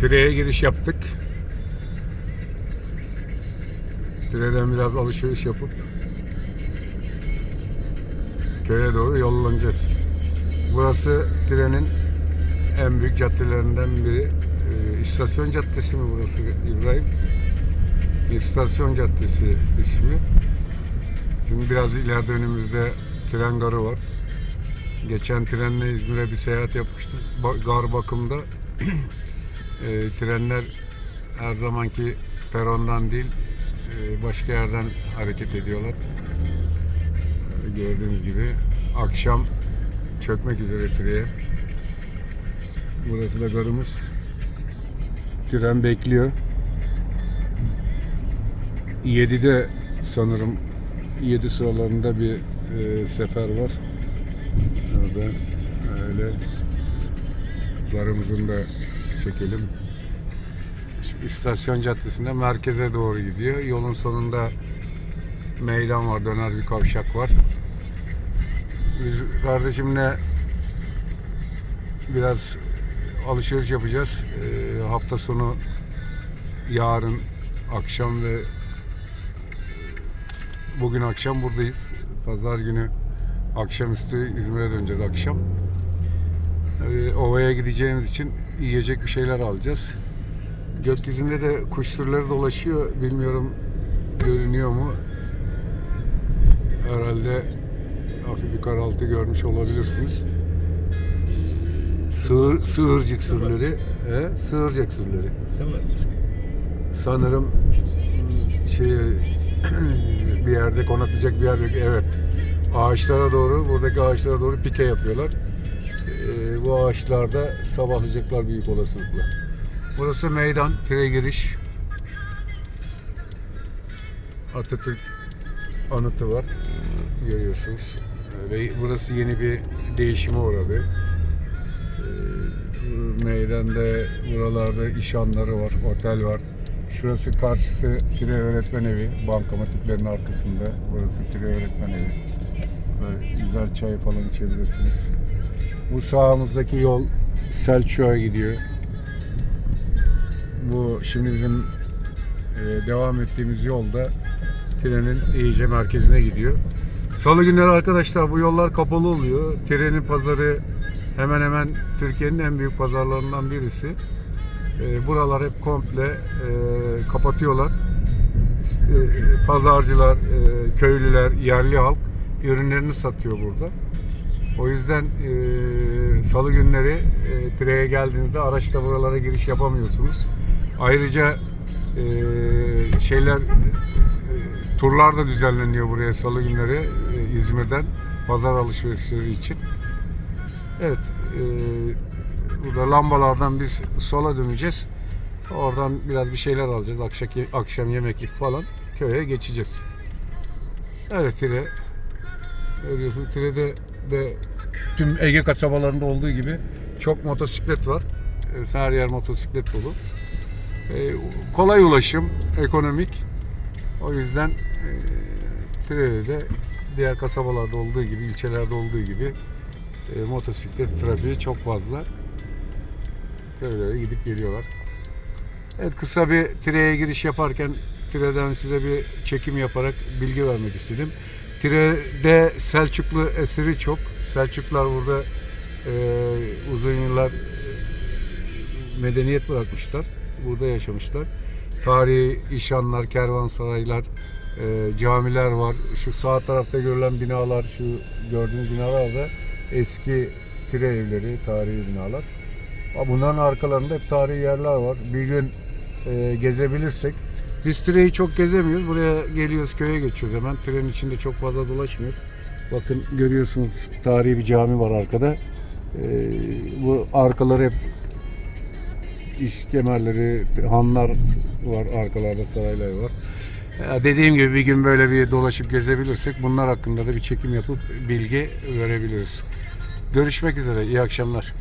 Tire'ye giriş yaptık. Tire'den biraz alışveriş yapıp köye doğru yollanacağız. Burası Tire'nin en büyük caddelerinden biri. Ee, İstasyon Caddesi mi burası İbrahim? İstasyon Caddesi ismi. Çünkü biraz ileride önümüzde tren garı var. Geçen trenle İzmir'e bir seyahat yapmıştık. Gar bakımda e, trenler her zamanki perondan değil e, başka yerden hareket ediyorlar. E, Gördüğünüz gibi akşam çökmek üzere Tire'ye. Burası da garımız. Tren bekliyor. 7'de sanırım 7 sıralarında bir e, sefer var. Orada öyle garımızın da çekelim. Şu İstasyon caddesinde merkeze doğru gidiyor. Yolun sonunda meydan var, döner bir kavşak var. Biz kardeşimle biraz alışveriş yapacağız. Ee, hafta sonu yarın akşam ve bugün akşam buradayız. Pazar günü akşamüstü İzmir'e döneceğiz akşam. Ee, ovaya gideceğimiz için yiyecek bir şeyler alacağız. Gökyüzünde de kuş sürüleri dolaşıyor. Bilmiyorum görünüyor mu? Herhalde hafif bir karaltı görmüş olabilirsiniz. Sığır, sığırcık sürüleri. He? Sığırcık sürüleri. Sanırım şey bir yerde konaklayacak bir yerde evet ağaçlara doğru buradaki ağaçlara doğru pike yapıyorlar. Ee, bu ağaçlarda sabahlayacaklar büyük olasılıkla. Burası meydan, tire giriş. Atatürk anıtı var. Görüyorsunuz. Ve burası yeni bir değişime uğradı. Bu meydanda buralarda iş anları var, otel var. Şurası karşısı Tire Öğretmen Evi, bankamatiklerin arkasında. Burası Tire Öğretmen Evi. Böyle güzel çay falan içebilirsiniz. Bu sağımızdaki yol Selçuk'a gidiyor. Bu şimdi bizim e, devam ettiğimiz yolda trenin iyice merkezine gidiyor. Salı günleri arkadaşlar bu yollar kapalı oluyor. Trenin pazarı hemen hemen Türkiye'nin en büyük pazarlarından birisi. E, buralar hep komple e, kapatıyorlar. İşte, e, pazarcılar, e, köylüler, yerli halk ürünlerini satıyor burada. O yüzden e, salı günleri e, Tire'ye geldiğinizde araçla buralara giriş yapamıyorsunuz. Ayrıca e, şeyler e, turlar da düzenleniyor buraya salı günleri e, İzmir'den pazar alışverişleri için. Evet, e, burada lambalardan biz sola döneceğiz. Oradan biraz bir şeyler alacağız. Akşam, akşam yemeklik falan köye geçeceğiz. Evet Tire. Görüyorsunuz Tire'de de tüm Ege kasabalarında olduğu gibi çok motosiklet var. Evet, Her yer motosiklet dolu. Ee, kolay ulaşım, ekonomik. O yüzden e, Tire'de de diğer kasabalarda olduğu gibi, ilçelerde olduğu gibi e, motosiklet trafiği çok fazla. Köylere gidip geliyorlar. Evet kısa bir Tire'ye giriş yaparken Tire'den size bir çekim yaparak bilgi vermek istedim. Tire'de Selçuklu eseri çok. Selçuklular burada e, uzun yıllar e, medeniyet bırakmışlar. Burada yaşamışlar. Tarihi işanlar, kervansaraylar, e, camiler var. Şu sağ tarafta görülen binalar, şu gördüğünüz binalar da eski Tire evleri, tarihi binalar. Bunların arkalarında hep tarihi yerler var. Bir gün e, gezebilirsek. Biz Tire'yi çok gezemiyoruz. Buraya geliyoruz, köye geçiyoruz hemen. Trenin içinde çok fazla dolaşmıyoruz. Bakın görüyorsunuz tarihi bir cami var arkada. E, bu arkaları hep iş kemerleri, hanlar var arkalarda saraylar var. Ya dediğim gibi bir gün böyle bir dolaşıp gezebilirsek bunlar hakkında da bir çekim yapıp bilgi verebiliriz. Görüşmek üzere. İyi akşamlar.